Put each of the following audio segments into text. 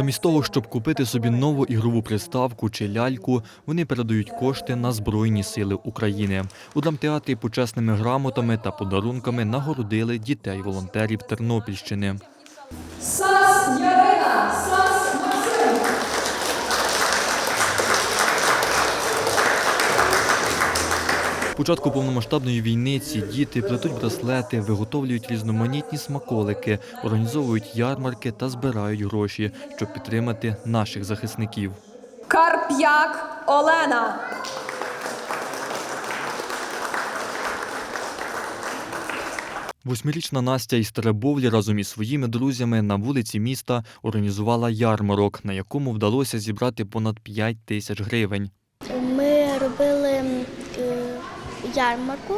Замість того, щоб купити собі нову ігрову приставку чи ляльку, вони передають кошти на Збройні Сили України. У драмтеатрі почесними грамотами та подарунками нагородили дітей-волонтерів Тернопільщини. Початку повномасштабної війни ці діти плетуть браслети, виготовлюють різноманітні смаколики, організовують ярмарки та збирають гроші, щоб підтримати наших захисників. Карп'як Олена. Восьмирічна Настя із Теребовлі разом із своїми друзями на вулиці міста організувала ярмарок, на якому вдалося зібрати понад 5 тисяч гривень. Ми робили jarmarku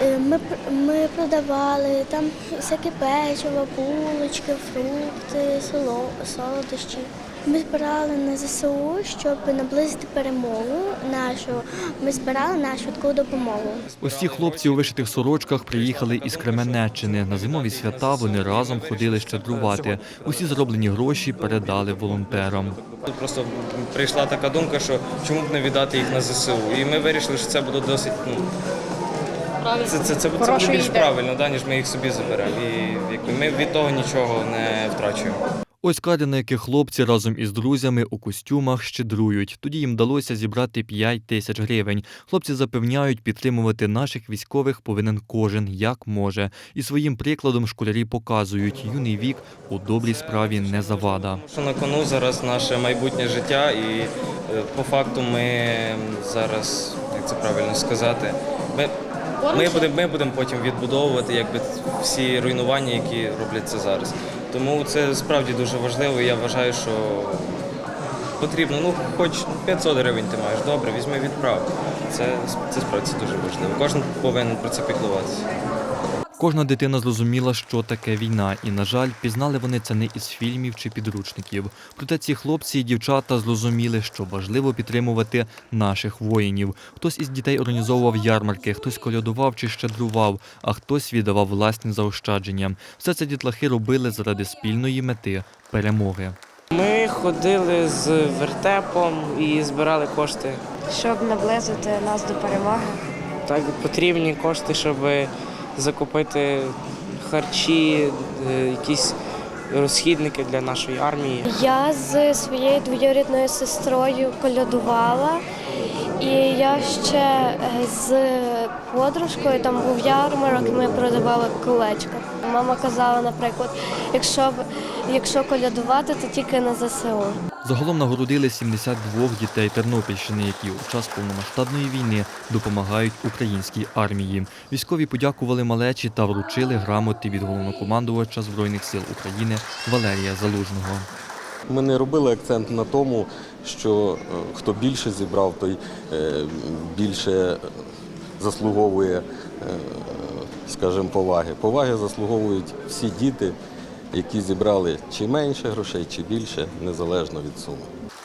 Ми, пр- ми продавали там всяке печиво, булочки, фрукти, соло, солодощі. Ми збирали на ЗСУ, щоб наблизити перемогу нашу. Ми збирали на швидку допомогу. Ось ці хлопці у вишитих сорочках приїхали із Кременеччини. На зимові свята вони разом ходили щедрувати. Усі зроблені гроші передали волонтерам. Тут просто прийшла така думка, що чому б не віддати їх на ЗСУ. І ми вирішили, що це буде досить ну, це, це, це, це буде більш правильно, да, ніж ми їх собі заберемо. І якби ми від того нічого не втрачуємо. Ось кадри, на яких хлопці разом із друзями у костюмах щедрують. Тоді їм вдалося зібрати 5 тисяч гривень. Хлопці запевняють, підтримувати наших військових повинен кожен як може. І своїм прикладом школярі показують, юний вік у добрій справі не завада. Що на кону зараз наше майбутнє життя, і е, по факту ми зараз, як це правильно сказати, ми, ми будемо ми будемо потім відбудовувати якби всі руйнування, які робляться зараз. Тому це справді дуже важливо. і Я вважаю, що потрібно, ну хоч 500 гривень ти маєш, добре, візьми відправ. Це, це справді дуже важливо. Кожен повинен про це піклуватися. Кожна дитина зрозуміла, що таке війна, і, на жаль, пізнали вони це не із фільмів чи підручників. Проте ці хлопці і дівчата зрозуміли, що важливо підтримувати наших воїнів. Хтось із дітей організовував ярмарки, хтось колядував чи щедрував, а хтось віддавав власні заощадження. Все це дітлахи робили заради спільної мети перемоги. Ми ходили з вертепом і збирали кошти. щоб наблизити нас до перемоги. Так потрібні кошти, щоб закупити харчі, е, якісь розхідники для нашої армії. Я з своєю двоюрідною сестрою колядувала, і я ще е, з подружкою там був ярмарок, ми продавали колечка. Мама казала, наприклад, якщо якщо колядувати, то тільки на ЗСУ. Загалом нагородили 72 дітей Тернопільщини, які у час повномасштабної війни допомагають українській армії. Військові подякували малечі та вручили грамоти від головнокомандувача Збройних сил України Валерія Залужного. Ми не робили акцент на тому, що е, хто більше зібрав, той е, більше заслуговує, е, скажімо, поваги. Поваги заслуговують всі діти, які зібрали чи менше грошей, чи більше, незалежно від суми.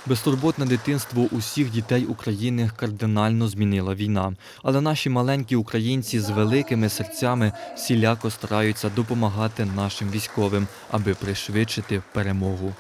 Безтурботне дитинство усіх дітей України кардинально змінила війна. Але наші маленькі українці з великими серцями всіляко стараються допомагати нашим військовим, аби пришвидшити перемогу.